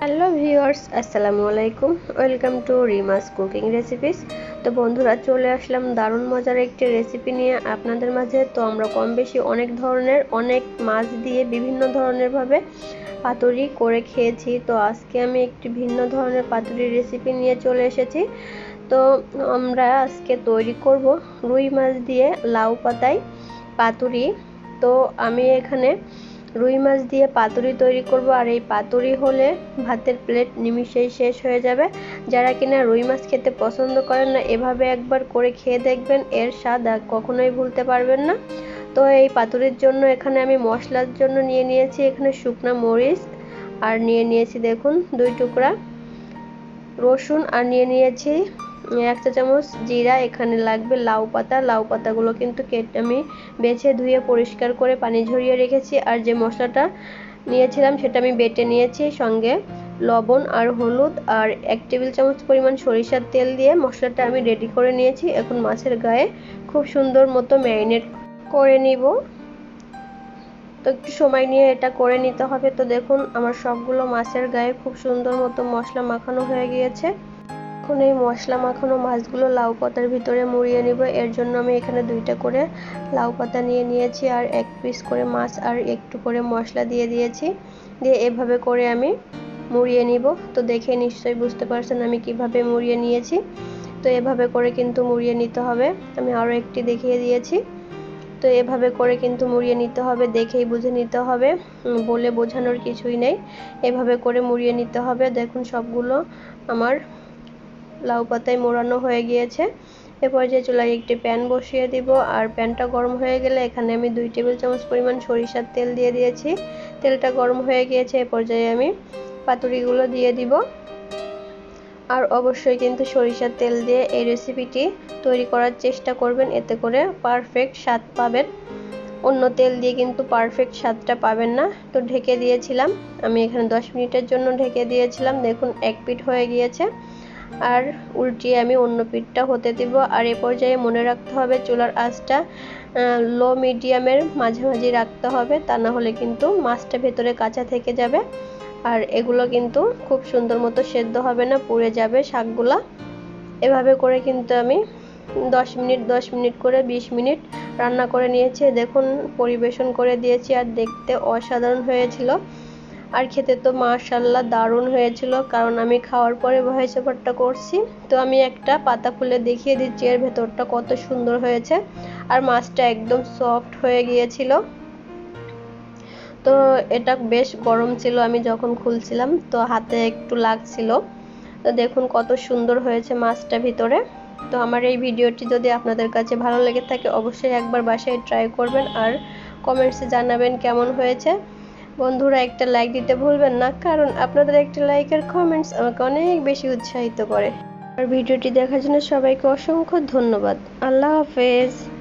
Hello viewers, আসসালামু আলাইকুম। Welcome to Rima's cooking recipes. তো বন্ধুরা, চলে আসলাম দারুণ মজার একটি রেসিপি নিয়ে আপনাদের মাঝে। তো আমরা কম বেশি অনেক ধরনের, অনেক মাছ দিয়ে বিভিন্ন ধরনেরভাবে পাতুরি করে খেয়েছি। তো আজকে আমি একটি ভিন্ন ধরনের পাতুরির রেসিপি নিয়ে চলে এসেছি। তো আমরা আজকে তৈরি করব রুই মাছ দিয়ে লাউ পাতায় পাতুরি। তো আমি এখানে রুই মাছ দিয়ে পাতুরি তৈরি করব। আর এই পাতুরি হলে ভাতের প্লেট নিমিশেই শেষ হয়ে যাবে। যারা কিনা রুই মাছ খেতে পছন্দ করেন না, এভাবে একবার করে খেয়ে দেখবেন, এর স্বাদ কখনোই ভুলতে পারবেন না। তো এই পাতুরির জন্য এখানে আমি মশলার জন্য নিয়ে নিয়েছি এখানে শুকনো মরিচ, আর নিয়ে নিয়েছি দেখুন দুই টুকরা রসুন, আর নিয়ে নিয়েছি এক চা চামচ জিরা, এখানে লাগবে লাউ পাতা। লাউ পাতাগুলো কিন্তু কেটে আমি বেছে ধুয়ে পরিষ্কার করে পানি ঝরিয়ে রেখেছি। আর যে মশলাটা নিয়েছিলাম সেটা আমি বেটে নিয়েছি সঙ্গে লবণ আর হলুদ আর এক টেবিল চামচ পরিমাণ সরিষার তেল দিয়ে মশলাটা আমি রেডি করে নিয়েছি। এখন মাছের গায়ে খুব সুন্দর মতো ম্যারিনেট করে নিব। তো একটু সময় নিয়ে এটা করে নিতে হবে। তো দেখুন, আমার সবগুলো মাছের গায়ে খুব সুন্দর মতো মশলা মাখানো হয়ে গিয়েছে। এখন এই মশলা মাখানো মাছগুলো লাউ পাতার ভিতরে মুড়িয়ে নিব। এর জন্য আমি এখানে দুইটা করে লাউ পাতা নিয়ে নিয়েছি আর এক পিস করে মাছ আর একটু করে মশলা দিয়ে দিয়েছি। দিয়ে এভাবে করে আমি মুড়িয়ে নিব। তো দেখে নিশ্চয়ই বুঝতে পারছেন আমি কীভাবে মুড়িয়ে নিয়েছি। তো এভাবে করে কিন্তু মুড়িয়ে নিতে হবে। আমি আরও একটি দেখিয়ে দিয়েছি। তো এভাবে করে কিন্তু মুড়িয়ে নিতে হবে, দেখেই বুঝে নিতে হবে। বলে বোঝানোর কিছুই নেই। এভাবে করে মুড়িয়ে নিতে হবে। দেখুন সবগুলো আমার লাউ পাতায় মোড়ানো হয়ে গিয়েছে। এ পর্যায়ে চুলায় একটি প্যান বসিয়ে দিব। আর প্যানটা গরম হয়ে গেলে এখানে আমি দুই টেবিল চামচ পরিমাণ সরিষার তেল দিয়ে দিয়েছি। তেলটা গরম হয়ে গিয়েছে, এ পর্যায়ে আমি পাতুরিগুলো দিয়ে দিব। আর অবশ্যই কিন্তু সরিষার তেল দিয়ে এই রেসিপিটি তৈরি করার চেষ্টা করবেন। এতে করে পারফেক্ট স্বাদ পাবেন। অন্য তেল দিয়ে কিন্তু পারফেক্ট স্বাদটা পাবেন না। তো ঢেকে দিয়েছিলাম। আমি এখানে দশ মিনিটের জন্য ঢেকে দিয়েছিলাম। দেখুন, এক পিট হয়ে গিয়েছে। আর উল্টিয়ে আমি অন্য পিঠটা হতে দিব। আর এ পর্যায়ে মনে রাখতে হবে, চুলার আঁচটা লো মিডিয়ামের মাঝামাঝি রাখতে হবে। তা না হলে কিন্তু মাছটা ভেতরে কাঁচা থেকে যাবে। আর এগুলো কিন্তু খুব সুন্দর মতো সেদ্ধ হবে না, পুড়ে যাবে শাকগুলা। এভাবে করে কিন্তু আমি দশ মিনিট দশ মিনিট করে বিশ মিনিট রান্না করে নিয়েছি। দেখুন, পরিবেশন করে দিয়েছি আর দেখতে অসাধারণ হয়েছিল। আর খেতে তো মাশাল্লাহ দারুণ হয়েছিল, কারণ আমি খাওয়ার পরে ভয়েস ওভারটা করছি। তো আমি একটা পাতা খুলে দেখিয়ে দিচ্ছি এর ভেতরটা কত সুন্দর হয়েছে। আর মাছটা একদম সফট হয়ে গিয়েছিল। তো এটা বেশ গরম ছিল, আমি যখন খুলছিলাম তো হাতে একটু লাগছিল। তো দেখুন কত সুন্দর হয়েছে মাছটা ভিতরে। তো আমার এই ভিডিওটি যদি আপনাদের কাছে ভালো লেগে থাকে, অবশ্যই একবার বাসায় ট্রাই করবেন আর কমেন্টসে জানাবেন কেমন হয়েছে। বন্ধুরা একটা লাইক দিতে ভুলবেন না, কারণ আপনাদের একটা লাইক আর কমেন্টস আমাকে অনেক বেশি উৎসাহিত করে। আর ভিডিওটি দেখার জন্য সবাইকে অসংখ্য ধন্যবাদ। আল্লাহ হাফেজ।